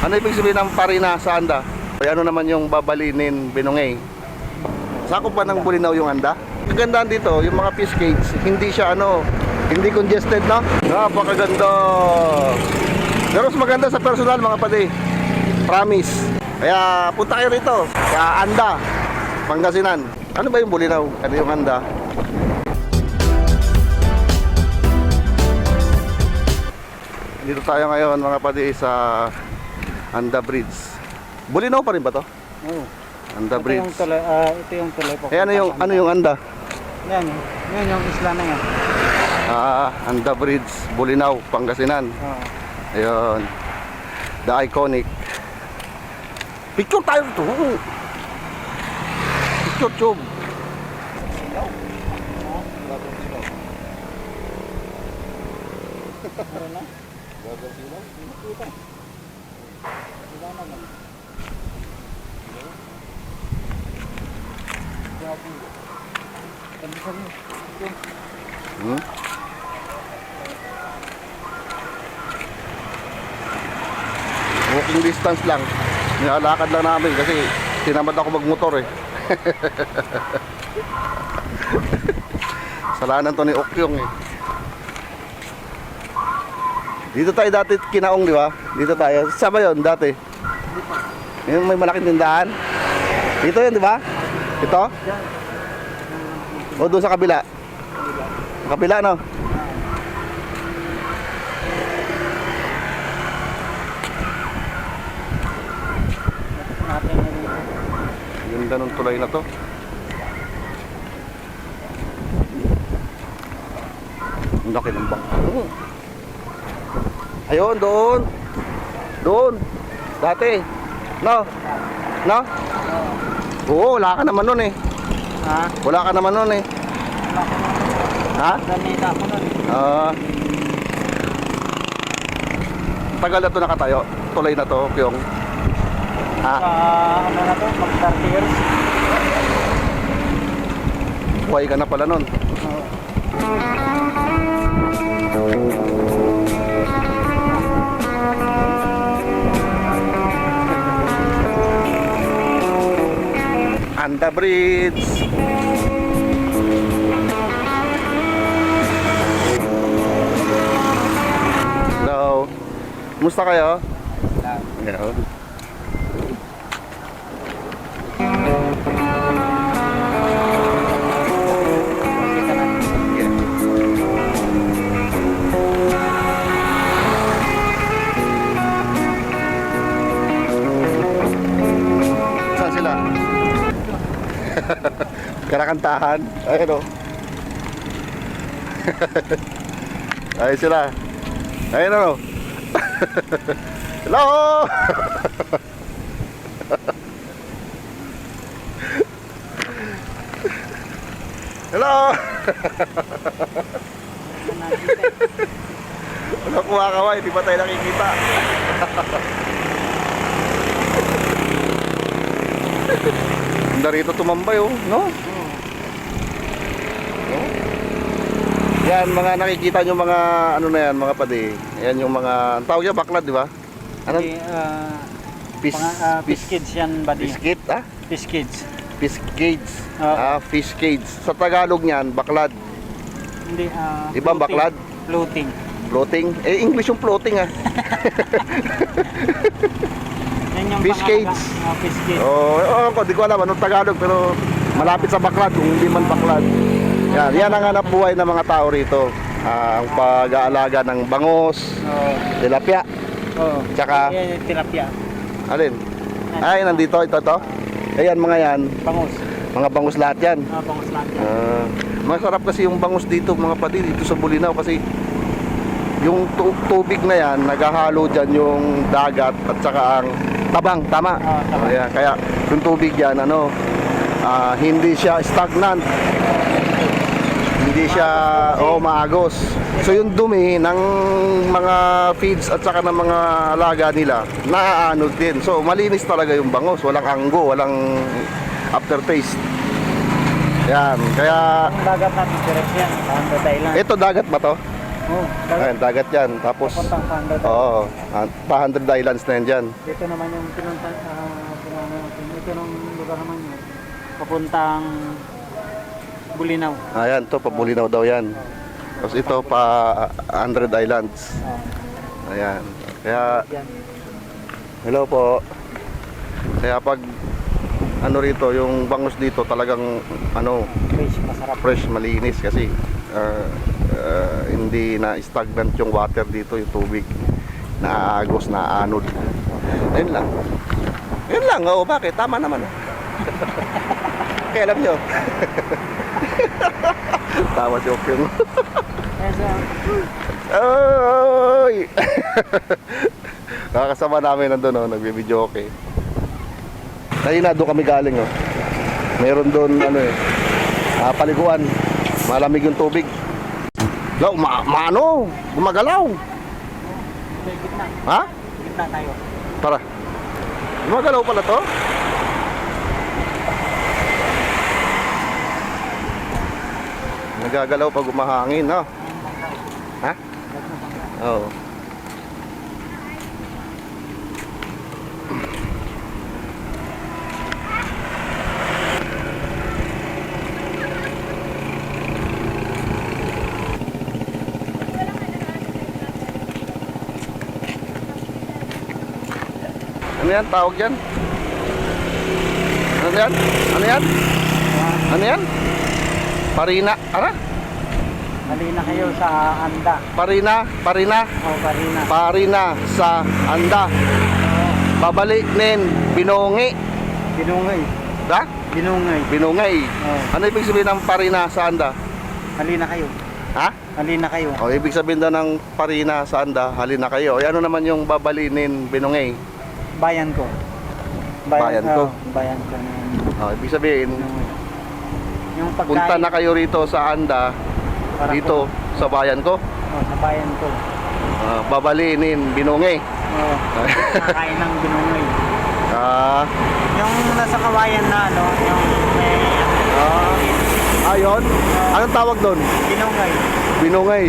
Ano ibig sabihin ng parina sa anda? Ay, ano naman yung babalinin binungay? Sakop ba ng bulinaw yung anda? Kagandaan dito, yung mga fish cage, hindi siya ano, hindi congested, no? Napakaganda! Pero mas maganda sa personal, mga pati. Promise. Kaya punta kayo rito, sa Anda, Pangasinan. Ano ba yung bulinaw? Ano yung Anda? Dito tayo ngayon mga pati sa Anda Bridge. Bulinaw pa rin ba to? Oo. Anda Ito Bridge. yung tuloy, ah, ito yung tuloy po. Eh ano yung ano yung Anda? Yan, yan yung isla na yan. Ah, Anda Bridge, Bulinaw, Pangasinan. Oo. Ayun. The iconic. Picture tayo ito. Picture tube. Meron na? Hmm? Walking distance lang. Nilalakad lang namin kasi tinamad ako magmotor eh. Salanan to ni Okyong eh. Dito tayo dati kinaong, di ba? Dito tayo. Saan ba yun dati? Yung may malaking tindahan? Dito yun, di ba? Ito? O doon sa kabila? Sa kabila, no? Ganda ng tulay na to. Ang laki ng bangka. Ayun, doon. Doon. Dati. No? No? Oo, wala ka naman nun eh. Ha? Wala ka naman nun eh. Ha? Ganita ko nun. Ah. tagal na to nakatayo. Tulay na to, Kyong. Ha? Ah, ano na to? Mag 30 years. Buhay ka na pala nun. Oo. Anda Bridge. Hello. Kumusta kayo? Ayun. Karakantahan. Ayun o. Ayun sila. Ayun o. Hello! Hello! Wala kumakaway, di pa tayo nakikita. Ganda rito tumambay oh, no? Yan, mga nakikita nyo mga ano na yan, mga padi. Yan yung mga, ang tawag yan, baklad, di ba? Ano? Hindi, ah, Pis, pang, ah, pis, fish kids yan, buddy. Biscuit, ah? Fish kids. Fish cage. Oo. Ah, fish cage. Sa Tagalog niyan, baklad. Hindi, ah, Ibang floating. baklad? Floating. Floating. Eh, English yung floating ah. Yan yung Fish kids. Ah, fish. Oo, oh, oh, di ko alam anong Tagalog pero malapit sa baklad kung hindi man baklad. Yan, yan ang hanap buhay ng mga tao rito. Ah, ang pag-aalaga ng bangos, Oo. tilapia, Oo. Tsaka- Yan yung tilapia. alin? Ay, nandito, ito, to. Ayan, mga yan, Bangus. mga bangus lahat yan. Ah, bangus lang. Ah, masarap kasi yung bangus dito, mga pati, dito sa Bulinaw kasi yung tu- tubig na yan, naghahalo dyan yung dagat at saka ang tabang, tama? Ah, tabang. Kaya, kaya yung tubig yan, ano, ah, hindi siya stagnant. Hindi siya, oh, maagos. So yung dumi ng mga feeds at saka ng mga alaga nila, naaanod din. So malinis talaga yung bangos, walang anggo, walang aftertaste. Yan, kaya Ang dagat natin, direct yan. Ang Thailand. ito dagat ba to? Oh, dagat. Ayan, dagat yan. Tapos, Papuntang Panda. oo, ah, pa 100 islands na yan dyan. Dito naman yung pinunta, ah, pinunta. Ito nung lugar naman yun. Papuntang Bulinaw. Ayan, to pabulinaw daw yan. Tapos ito pa 100 islands. Ayan. Kaya, hello po. Kaya pag ano rito, yung bangus dito talagang ano, Fresh, masarap. fresh, malinis kasi ah, ah, hindi na stagnant yung water dito, yung tubig. Naaagos, naaanod. Ayun lang. Yun lang, oo, bakit? Tama naman. Kaya alam nyo. Opyong. Kaya sa, Ay! Nakakasama namin nandun, oh, nagbibideo okay. Kanina doon kami galing, oh. Meron doon, ano eh, ah, paliguan. Malamig yung tubig. Law, ma maano? Gumagalaw. sa gitna. Ha? Gitna tayo. Tara. Gumagalaw pala to? Nagagalaw pag umahangin, no? Ha? Oo. Ano yan? Tawag yan? Ano yan? Ano yan? Ano yan? Parina. Ano? Mali na kayo sa Anda. Parina. Parina. O, Barina. Parina sa anda. Babalik nin. Binungi. Binungay. Da? Binungay. Binungay. Oh, Ano ibig sabihin ng parina sa anda? mali na kayo. Ha? Mali na kayo. O ibig sabihin daw ng parina sa anda, halina kayo. O ano naman yung babalinin binungay? Bayan ko. Bayan ko. oh, bayan ko. na yun. O ibig sabihin, Binungay. Yung pagkain. punta na kayo rito sa anda, para dito sa bayan ko. Oh, sa bayan ko. Ah, babalinin binungay. Oh, kakain ng binungay. Ah, Yung nasa kawayan na ano, yung may ah, ayun. Anong tawag doon? binungay. Binungay.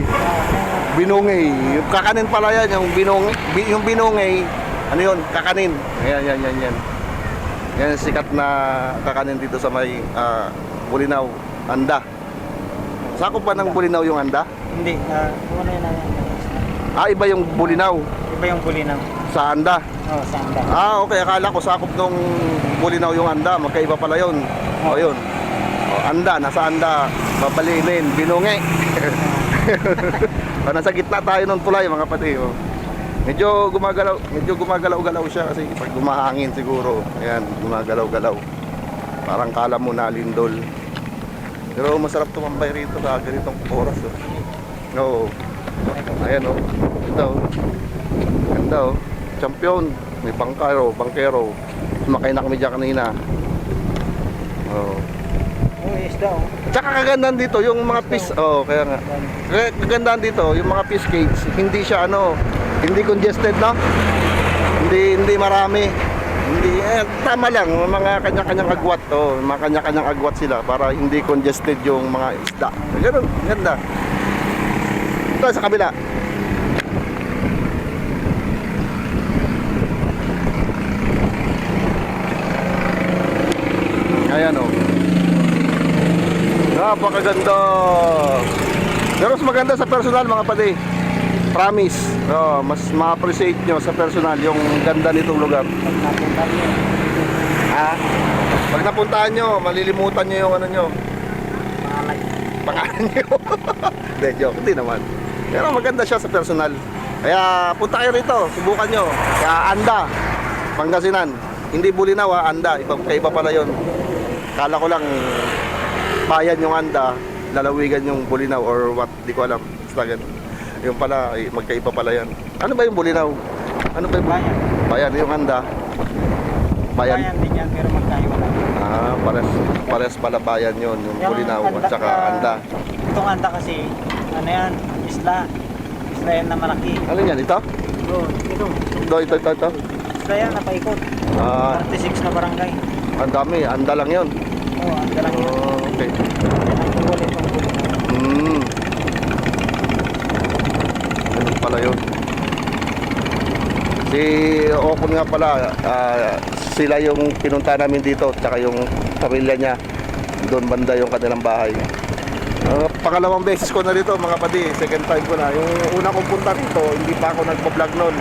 Binungay. Yung kakanin pala yan, yung binungay, bi- yung binungay, ano yun? Kakanin. Ayan, yan, yan, yan. Yan sikat na kakanin dito sa may ah, Bulinaw, Anda. Sakop pa ng Bulinaw yung Anda? hindi, uh, ano yun na Ah, iba yung Bulinaw Iba yung bulinaw. sa Anda. Oh, sa Anda. Ah, okay. Akala ko sakop nung Bulinaw yung Anda. Magkaiba pala yun. O, yun. O, Anda, nasa Anda. Babalinin, binungi. o, nasa gitna tayo ng tulay, mga pati. O. Medyo gumagalaw, medyo gumagalaw-galaw siya kasi pag gumahangin siguro. Ayan, gumagalaw-galaw. Parang kala mo na lindol. Pero masarap tumambay rito sa ganitong oras. Oh. Oo. Ayan oh. Ito oh. Ganda oh. Champion. May bangkero, bangkero. Sumakay na kami dyan kanina. Oh. Oh, isda oh. Tsaka kagandahan dito yung mga fish. Oh, kaya nga. Kaya kagandahan dito yung mga fish cage. Hindi siya ano, hindi congested no? Hindi hindi marami. Hindi eh, tama lang mga kanya-kanyang agwat oh, mga kanya-kanyang agwat sila para hindi congested yung mga isda. Ganun, ganda. Ito sa kabila. Ayan oh. Napakaganda. Pero mas maganda sa personal mga pati. Promise. Oh, mas ma-appreciate nyo sa personal yung ganda nitong lugar. Pag napunta niyo. Ha? Pag napuntahan nyo, malilimutan nyo yung ano nyo, Pangalan. pangalan nyo. Hindi, joke. Hindi naman. Pero maganda siya sa personal. Kaya punta kayo rito, subukan nyo. Kaya Anda, Pangasinan. Hindi Bulinaw ha, Anda. Iba, kaiba pala yun. Kala ko lang bayan yung Anda, lalawigan yung Bulinaw or what, di ko alam. Basta ganun. Yung pala, eh, magkaiba pala yan. Ano ba yung Bulinaw? Ano ba yung Bayan. Bayan, yung Anda. Bayan. Bayan din yan, pero magkaiwala. Ah, pares, pares pala bayan yun, yung Bulinaw at saka ah, Anda. Itong Anda kasi, ano yan, isla. Isla yan na malaki. Ano yan, ito? Ito, ito. Ito, ito, ito, ito. Isla yan, napaikot. Ah, 36 na barangay. ang dami, anda lang yun. Oo, Anda lang yun. Oh, okay. Yan ang ulit ng bulinaw. Hmm. pala yun. Si Okon nga pala, ah, sila yung pinunta namin dito, tsaka yung pamilya niya. Doon banda yung kanilang bahay. Ah, pangalawang beses ko na rito mga padi, second time ko na. Yung una kong punta rito, hindi pa ako nagpa-vlog noon.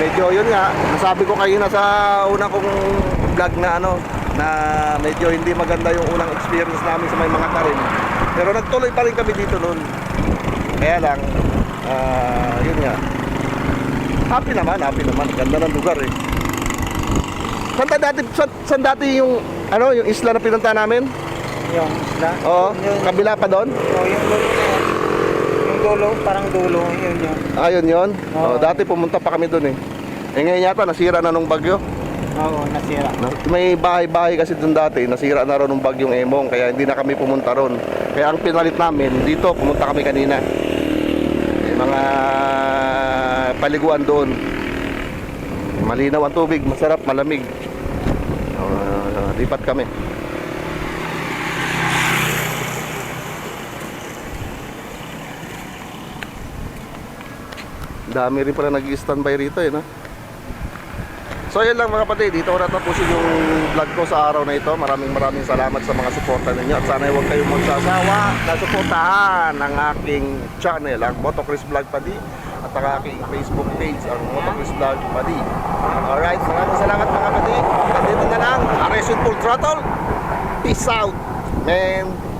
Medyo yun nga, nasabi ko kayo na sa una kong vlog na ano, na medyo hindi maganda yung unang experience namin sa may mga karin. Pero nagtuloy pa rin kami dito noon. Kaya lang, ah, yun nga. Happy naman, happy naman. Ganda ng lugar eh. Saan dati, saan, saan dati yung, ano, yung isla na pinunta namin? Yung isla. Oo, Yung, kabila pa doon? oh, yung dulo na yan. Yung dulo, parang dulo. Yun yun. Ayun yon. Oo. Oh, dati pumunta pa kami doon eh. Eh ngayon yata nasira na nung bagyo. Oo, nasira. Na- May bahay-bahay kasi doon dati, nasira na ron nung bagyong Emong kaya hindi na kami pumunta ron. Kaya ang pinalit namin dito, pumunta kami kanina. May mga paliguan doon. Malinaw ang tubig, masarap, malamig. Uh, lipat kami. Dami rin pala nag-standby rito eh, no? So yun lang mga kapatid, dito ko natapusin yung vlog ko sa araw na ito. Maraming maraming salamat sa mga suporta ninyo at sana huwag kayong magsasawa na suportahan ang aking channel, ang Motocross Vlog Padi at ang aking Facebook page, ang Motocross Vlog Padi. Alright, maraming salamat mga kapatid. Nandito na lang, Arresin Full Throttle. Peace out, man.